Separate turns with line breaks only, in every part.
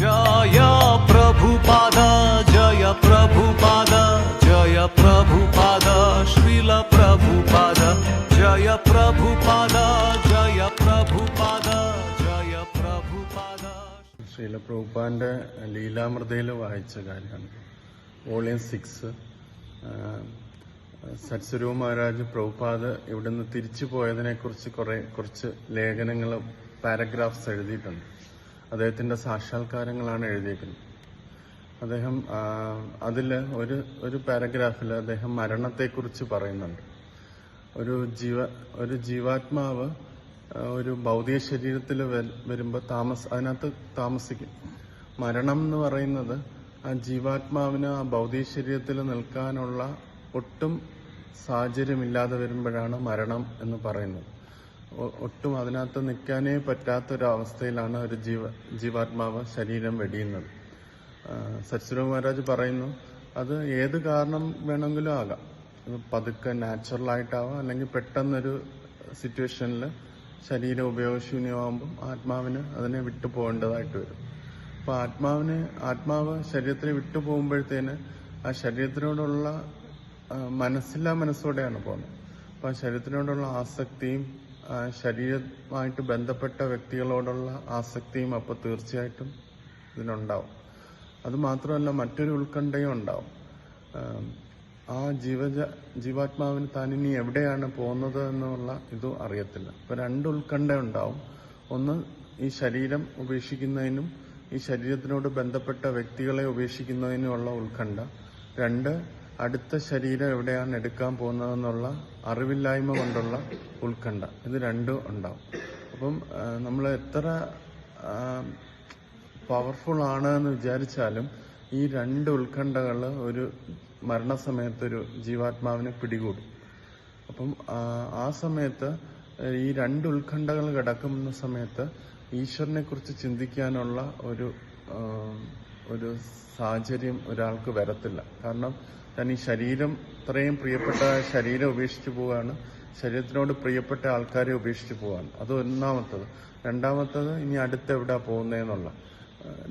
ജയ ജയ ജയ ജയ
ജയ ജയ ലീലാമൃതയിൽ വായിച്ച കാര്യമാണ്. വോളിയം സിക്സ് സത്സ്വരൂ മഹാരാജ് പ്രഭുപാദ് ഇവിടുന്ന് തിരിച്ചു പോയതിനെക്കുറിച്ച് കുറേ കുറച്ച് ലേഖനങ്ങൾ പാരഗ്രാഫ്സ് എഴുതിയിട്ടുണ്ട്. അദ്ദേഹത്തിന്റെ സാക്ഷാത്കാരങ്ങളാണ് എഴുതിയിരിക്കുന്നത് അദ്ദേഹം അതിൽ ഒരു ഒരു പാരഗ്രാഫിൽ അദ്ദേഹം മരണത്തെക്കുറിച്ച് പറയുന്നുണ്ട്. ഒരു ജീവ ഒരു ജീവാത്മാവ് ഒരു ഭൗതിക ശരീരത്തിൽ വരുമ്പോൾ താമസ അതിനകത്ത് താമസിക്കും. മരണം എന്ന് പറയുന്നത് ആ ജീവാത്മാവിന് ആ ഭൗതിക ശരീരത്തിൽ നിൽക്കാനുള്ള ഒട്ടും സാഹചര്യമില്ലാതെ വരുമ്പോഴാണ് മരണം എന്ന് പറയുന്നത്. ഒട്ടും അതിനകത്ത് നിൽക്കാനേ പറ്റാത്തൊരവസ്ഥയിലാണ് ഒരു ജീവ ജീവാത്മാവ് ശരീരം വെടിയുന്നത്. സത്സ്വരൂ മഹാരാജ് പറയുന്നു അത് ഏത് കാരണം വേണമെങ്കിലും ആകാം. പതുക്കെ നാച്ചുറൽ ആയിട്ടാവാം അല്ലെങ്കിൽ പെട്ടെന്നൊരു സിറ്റുവേഷനിൽ ശരീരം ഉപയോഗശൂന്യമാകുമ്പം ആത്മാവിന് അതിനെ വിട്ടു പോകേണ്ടതായിട്ട് വരും. അപ്പൊ ആത്മാവിന് ആത്മാവ് ശരീരത്തിന് വിട്ടു പോകുമ്പോഴത്തേന് ആ ശരീരത്തിനോടുള്ള മനസ്സില്ലാ മനസ്സോടെയാണ് പോകുന്നത്. അപ്പൊ ആ ശരീരത്തിനോടുള്ള ആസക്തിയും ശരീരമായിട്ട് ബന്ധപ്പെട്ട വ്യക്തികളോടുള്ള ആസക്തിയും അപ്പോൾ തീർച്ചയായിട്ടും ഇതിനുണ്ടാവും. അത് മാത്രമല്ല മറ്റൊരു ഉത്കണ്ഠയും ഉണ്ടാവും. ആ ജീവജ ജീവാത്മാവിന് താൻ ഇനി എവിടെയാണ് പോകുന്നത് എന്നുള്ള ഇതും അറിയത്തില്ല. അപ്പൊ രണ്ട് ഉത്കണ്ഠ ഉണ്ടാവും. ഒന്ന് ഈ ശരീരം ഉപേക്ഷിക്കുന്നതിനും ഈ ശരീരത്തിനോട് ബന്ധപ്പെട്ട വ്യക്തികളെ ഉപേക്ഷിക്കുന്നതിനുമുള്ള ഉത്കണ്ഠ. രണ്ട് അടുത്ത ശരീരം എവിടെയാണ് എടുക്കാൻ പോകുന്നതെന്നുള്ള അറിവില്ലായ്മ കൊണ്ടുള്ള ഉത്കണ്ഠ. ഇത് രണ്ടും ഉണ്ടാവും. അപ്പം നമ്മൾ എത്ര പവർഫുൾ ആണ് എന്ന് വിചാരിച്ചാലും ഈ രണ്ട് ഉത്കണ്ഠകൾ ഒരു മരണസമയത്ത് ഒരു ജീവാത്മാവിനെ പിടികൂടും. അപ്പം ആ സമയത്ത് ഈ രണ്ട് ഉത്കണ്ഠകൾ കിടക്കുന്ന സമയത്ത് ഈശ്വരനെ കുറിച്ച് ചിന്തിക്കാനുള്ള ഒരു ഒരു സാഹചര്യം ഒരാൾക്ക് വരത്തില്ല. കാരണം ഞാൻ ഈ ശരീരം ഇത്രയും പ്രിയപ്പെട്ട ശരീരം ഉപേക്ഷിച്ച് പോവുകയാണ്. ശരീരത്തിനോട് പ്രിയപ്പെട്ട ആൾക്കാരെ ഉപേക്ഷിച്ച് പോവാണ് അത് ഒന്നാമത്തത്. രണ്ടാമത്തത് ഇനി അടുത്ത് എവിടെ പോകുന്നതെന്നുള്ള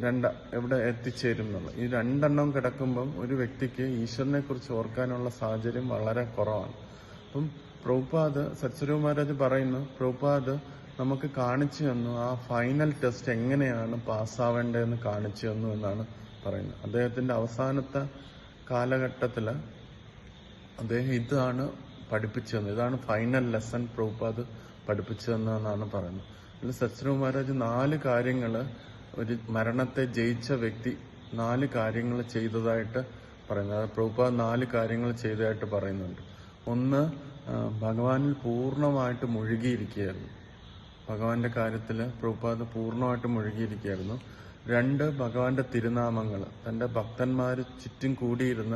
രണ്ട എവിടെ എത്തിച്ചേരും എന്നുള്ള. ഈ രണ്ടെണ്ണം കിടക്കുമ്പം ഒരു വ്യക്തിക്ക് ഈശ്വരനെ കുറിച്ച് ഓർക്കാനുള്ള സാഹചര്യം വളരെ കുറവാണ്. അപ്പം പ്രഭുപാദ് സത്സരൂ മഹാരാജ് പറയുന്നു പ്രഭുപാദ് നമുക്ക് കാണിച്ചു തന്നു. ആ ഫൈനൽ ടെസ്റ്റ് എങ്ങനെയാണ് പാസ്സാവേണ്ടതെന്ന് കാണിച്ചു തന്നു എന്നാണ് പറയുന്നത്. അദ്ദേഹത്തിന്റെ അവസാനത്തെ കാലഘട്ടത്തിൽ അദ്ദേഹം ഇതാണ് പഠിപ്പിച്ചതെന്ന് ഇതാണ് ഫൈനൽ ലെസൺ പ്രൂപ്പാത് പഠിപ്പിച്ചു എന്നാണ് പറയുന്നത് അതിൽ മഹാരാജ് നാല് കാര്യങ്ങൾ ഒരു മരണത്തെ ജയിച്ച വ്യക്തി നാല് കാര്യങ്ങൾ ചെയ്തതായിട്ട് പറയുന്നത്. പ്രഭുപാദ് നാല് കാര്യങ്ങൾ ചെയ്തതായിട്ട് പറയുന്നുണ്ട്. ഒന്ന് ഭഗവാനിൽ പൂർണമായിട്ട് മുഴുകിയിരിക്കുകയായിരുന്നു. ഭഗവാന്റെ കാര്യത്തിൽ പ്രഭുപാദ് പൂർണമായിട്ട് മുഴുകിയിരിക്കുകയായിരുന്നു. രണ്ട് ഭഗവാന്റെ തിരുനാമങ്ങൾ. തന്റെ ഭക്തന്മാർ ചുറ്റും കൂടിയിരുന്ന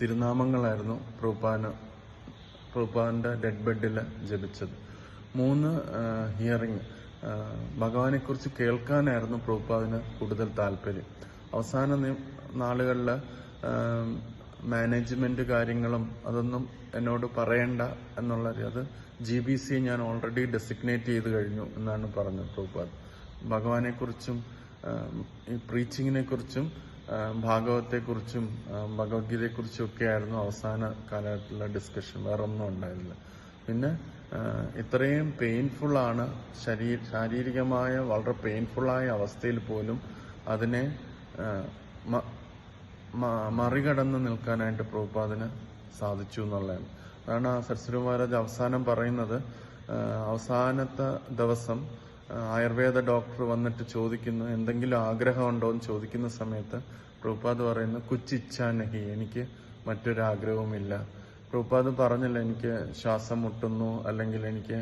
തിരുനാമങ്ങളായിരുന്നു പ്രൂപ്പാന് പ്രഭുപാന്റെ ഡെഡ് ബെഡിൽ ജപിച്ചത്. മൂന്ന് ഹിയറിംഗ് ഭഗവാനെക്കുറിച്ച് കേൾക്കാനായിരുന്നു പ്രഭുപാദിന് കൂടുതൽ താല്പര്യം. അവസാന നാളുകളിൽ മാനേജ്മെന്റ് കാര്യങ്ങളും അതൊന്നും എന്നോട് പറയണ്ട എന്നുള്ള അത് ജി ബി സി ഞാൻ ഓൾറെഡി ഡെസിഗ്നേറ്റ് ചെയ്ത് കഴിഞ്ഞു എന്നാണ് പറഞ്ഞത് പ്രഭുപാദ്. ഭഗവാനെ കുറിച്ചും ഈ പ്രീച്ചിങ്ങിനെ കുറിച്ചും ഭാഗവത്തെ കുറിച്ചും ഭഗവത്ഗീതയെ കുറിച്ചും ഒക്കെ ആയിരുന്നു അവസാന കാലഘട്ടത്തിലുള്ള ഡിസ്കഷൻ. വേറെ ഒന്നും ഉണ്ടായിരുന്നില്ല. പിന്നെ ഇത്രയും പെയിൻഫുള്ളാണ് ശരീ ശാരീരികമായ വളരെ പെയിൻഫുള്ളായ അവസ്ഥയിൽ പോലും അതിനെ മറികടന്ന് നിൽക്കാനായിട്ട് പ്രഭുപാദിന് സാധിച്ചു എന്നുള്ളതാണ്. അതാണ് ആ സരസ്വതി മഹാരാജ് അവസാനം പറയുന്നത്. അവസാനത്തെ ദിവസം ആയുർവേദ ഡോക്ടർ വന്നിട്ട് ചോദിക്കുന്നു എന്തെങ്കിലും ആഗ്രഹമുണ്ടോ എന്ന് ചോദിക്കുന്ന സമയത്ത് പ്രഭുപാദ് പറയുന്നു കുച്ചിച്ഛാനഹി എനിക്ക് മറ്റൊരാഗ്രഹവുമില്ല. പ്രഭുപാദ് പറഞ്ഞില്ല എനിക്ക് ശ്വാസം മുട്ടുന്നു അല്ലെങ്കിൽ എനിക്ക്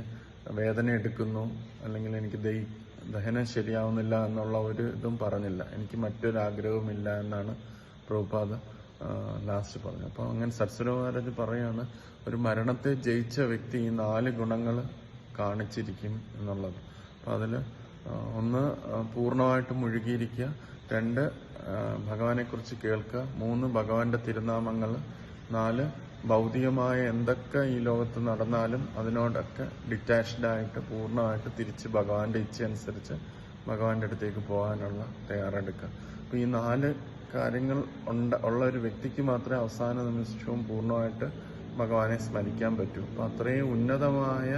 വേദന എടുക്കുന്നു അല്ലെങ്കിൽ എനിക്ക് ദഹി ദഹനം ശരിയാവുന്നില്ല എന്നുള്ള ഒരു ഇതും പറഞ്ഞില്ല. എനിക്ക് മറ്റൊരാഗ്രഹവുമില്ല എന്നാണ് പ്രഭുപാദ് ലാസ്റ്റ് പറഞ്ഞു അപ്പൊ അങ്ങനെ സത്സരവാരജ് പറയാണ് ഒരു മരണത്തെ ജയിച്ച വ്യക്തി ഈ നാല് ഗുണങ്ങൾ കാണിച്ചിരിക്കും എന്നുള്ളത്. അപ്പൊ അതിൽ ഒന്ന് പൂർണമായിട്ട് മുഴുകിയിരിക്കുക. രണ്ട് ഭഗവാനെ കുറിച്ച് കേൾക്കുക. മൂന്ന് ഭഗവാന്റെ തിരുനാമങ്ങൾ. നാല് ഭൗതികമായ എന്തൊക്കെ ഈ ലോകത്ത് നടന്നാലും അതിനോടൊക്കെ ഡിറ്റാച്ച്ഡ് ആയിട്ട് പൂർണമായിട്ട് തിരിച്ച് ഭഗവാന്റെ ഇച്ഛ അനുസരിച്ച് ഭഗവാന്റെ അടുത്തേക്ക് പോകാനുള്ള തയ്യാറെടുക്കുക. അപ്പോൾ ഈ നാല് കാര്യങ്ങൾ ഉള്ള ഒരു വ്യക്തിക്ക് മാത്രമേ അവസാന നിമിഷവും പൂർണമായിട്ട് ഭഗവാനെ സ്മരിക്കാൻ പറ്റും. അപ്പൊ അത്രയും ഉന്നതമായ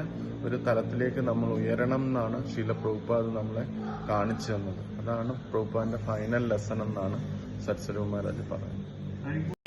ഒരു തലത്തിലേക്ക് നമ്മൾ ഉയരണം എന്നാണ് ശീല പ്രഭുപാദ് നമ്മളെ കാണിച്ചു തന്നത്. അതാണ് പ്രഭുപാദിന്റെ ഫൈനൽ ലെസൺ എന്നാണ് സത്സരവ് മഹാരാജ് പറയുന്നത്.